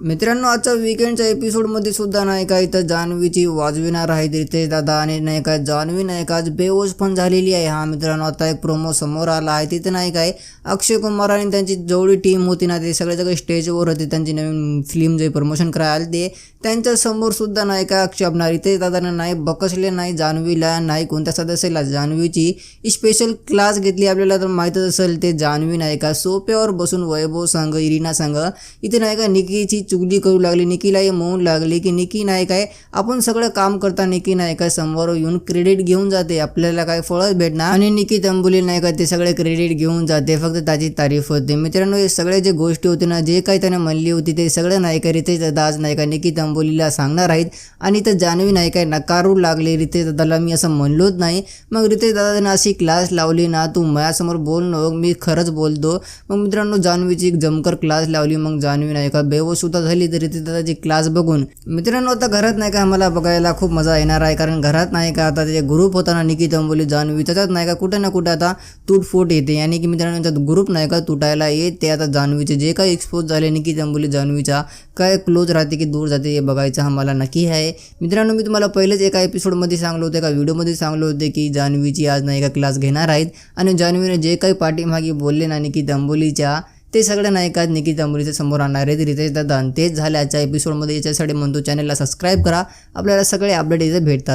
मित्रांनो आजच्या विकेंडच्या एपिसोडमध्ये सुद्धा नाही का इथं जान्हवीची वाजविणार आहेत रितेश दादा आणि नाही जान्हवी नाही आज बेहोश पण झालेली आहे. हा मित्रांनो आता एक प्रोमो समोर आला आहे. तिथे नाही काय अक्षय कुमार आणि त्यांची जेवढी टीम होती ना ते सगळे सगळे स्टेजवर होते. त्यांची नवीन फिल्म जे प्रमोशन करायला ते. त्यांच्यासमोर सुद्धा नाही का अक्षय आपणार रितेश दादाने नाही बकसले नाही जान्हवीला नाही कोणत्या सदस्याला. जान्हवीची स्पेशल क्लास घेतली आपल्याला. तर माहीतच असेल ते जान्हवी नायका सोप्यावर बसून वैभव संघ इरिना संघ इथे नाही का निकीची चुगली करू लागली निकीलाही मौन लागली की निकी नाही काय आपण सगळं काम करता निकी नाही काय समोर येऊन क्रेडिट घेऊन जाते. आपल्याला काय फळच भेटणार? आणि निकी तंबुली नाही का ते सगळे क्रेडिट घेऊन जाते. फक्त त्याची तारीफ होते. मित्रांनो हे सगळे जे गोष्टी होते ना जे काही त्याने म्हणली होती ते सगळं नाही का रितेश दादा आज नाही का निकी तंबोलीला सांगणार आहेत. आणि तर जान्हवी नाही काय नकारू लागले रितेश दादाला. मी असं म्हणलोच नाही. मग रितेश दादाने अशी क्लास लावली ना तू माझ्यासमोर बोल नको मी खरंच बोलतो. मग मित्रांनो जान्हवीची एक जमकर क्लास लावली. मग जान्हवी नाही का सुद्धा झाली तरी ते दादाची क्लास बघून. मित्रांनो आता घरात नाही का आम्हाला बघायला खूप मजा येणार आहे. कारण घरात नाही का आता त्याचे ग्रुप होता ना निकित तंबोली जान्हवी त्याच्यात नाही का कुठे ना कुठे आता तुटफूट येते. आणि की मित्रांनो त्यात ग्रुप नाही का तुटायला येते. आता जान्हवीचे जे काही एक्सपोज झाले निकी अंबोली जान्हवीचा काय क्लोज राहते की दूर जाते हे बघायचं आम्हाला नक्की आहे. मित्रांनो मी तुम्हाला पहिलेच एका एपिसोडमध्ये सांगलो होते एका व्हिडिओमध्ये सांगलो होते की जान्हवीची आज नाही का क्लास घेणार आहेत. आणि जान्हवीने जे काही पाठीमागे बोलले ना निकित अंबोलीच्या ते सगळ्यांना नाही निकिता निकी समोर आणणार आहेत रितेश दादा तेच झाल्याच्या एपिसोडमध्ये याच्यासाठी म्हणतो चॅनलला सबस्क्राईब करा. आपल्याला सगळे अपडेट इथे भेटतात.